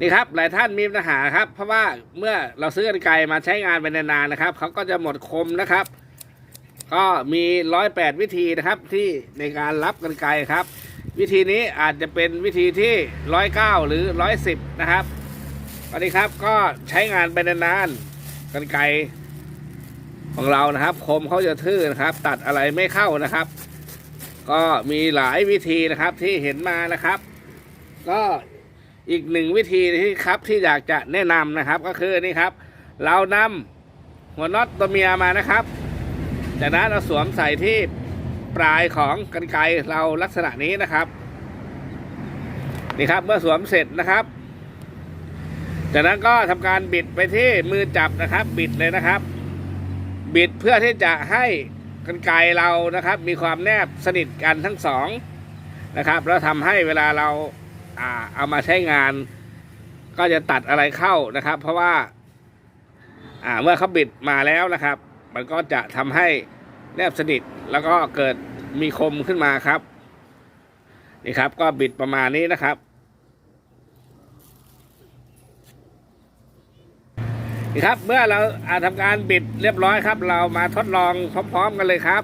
นี่ครับหลายท่านมีปัญหาครับ เพราะว่าเมื่อเราซื้อกันไกลมาใช้งานไปนานๆนะครับเขาก็จะหมดคมนะครับ ก็มีร้อยแปดวิธีนะครับที่ในการรับกันไกลครับ วิธีนี้อาจจะเป็นวิธีที่ร้อยเก้าหรือร้อยสิบนะครับสวัสดีครับก็ใช้งานไปนานๆกันไกลของเรานะครับ คมเขาจะทื่อนะครับ ตัดอะไรไม่เข้านะครับ ก็มีหลายวิธีนะครับที่เห็นมานะครับ ก็ อีกหนึ่งวิธีที่ครับที่อยากจะแนะนำนะครับก็คือนี่ครับ เรานำหัวน็อตตัวเมียมานะครับ จากนั้นเราสวมใส่ที่ปลายของกันไกรเราลักษณะนี้นะครับนี่ครับเมื่อสวมเสร็จนะครับ จากนั้นก็ทำการบิดไปที่มือจับนะครับ บิดเลยนะครับ บิดเพื่อที่จะให้กันไกรเรานะครับ มีความแนบสนิทกันทั้งสองนะครับ แล้วทำให้เวลาเรา อ่าเอามาใช้งาน ก็จะตัดอะไรเข้านะครับ เพราะว่า อ่าเมื่อเขาบิดมาแล้วนะครับ มันก็จะทำให้แนบสนิทแล้วก็เกิดมีคมขึ้นมาครับนี่ครับ ก็บิดประมาณนี้นะครับ นี่ครับเมื่อเราอาทำการบิดเรียบร้อยครับ เรามาทดลองพร้อม ๆ กันเลยครับ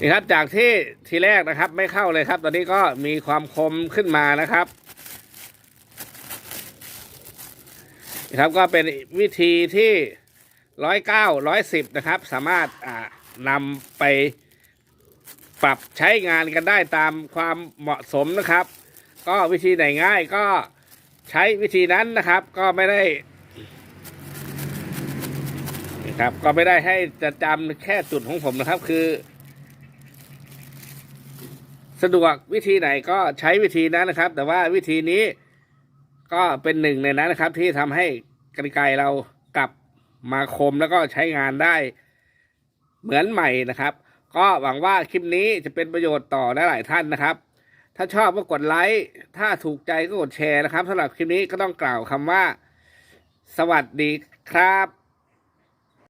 นี่ครับจากที่ทีแรกนะครับ ไม่เข้าเลยครับ ตอนนี้ก็มีความคมขึ้นมานะครับนะครับก็เป็นวิธีที่ร้อยเก้าร้อยสิบนะครับ สามารถอ่านำไปปรับใช้งานกันได้ตามความเหมาะสมนะครับ ก็วิธีไหนง่ายก็ใช้วิธีนั้นนะครับ ก็ไม่ได้นะครับก็ไม่ได้ให้จะจำแค่จุดของผมนะครับ คือ สะดวกวิธีไหนก็ใช้วิธีนั้นนะครับ แต่ว่าวิธีนี้ก็เป็นหนึ่งในนั้นนะครับ ที่ทำให้กรรไกรเรากลับมาคมแล้วก็ใช้งานได้เหมือนใหม่นะครับ ก็หวังว่าคลิปนี้จะเป็นประโยชน์ต่อหลายท่านนะครับ ถ้าชอบก็กดไลค์ถ้าถูกใจก็กดแชร์นะครับสำหรับคลิปนี้ก็ต้องกล่าวคำว่า สวัสดีครับ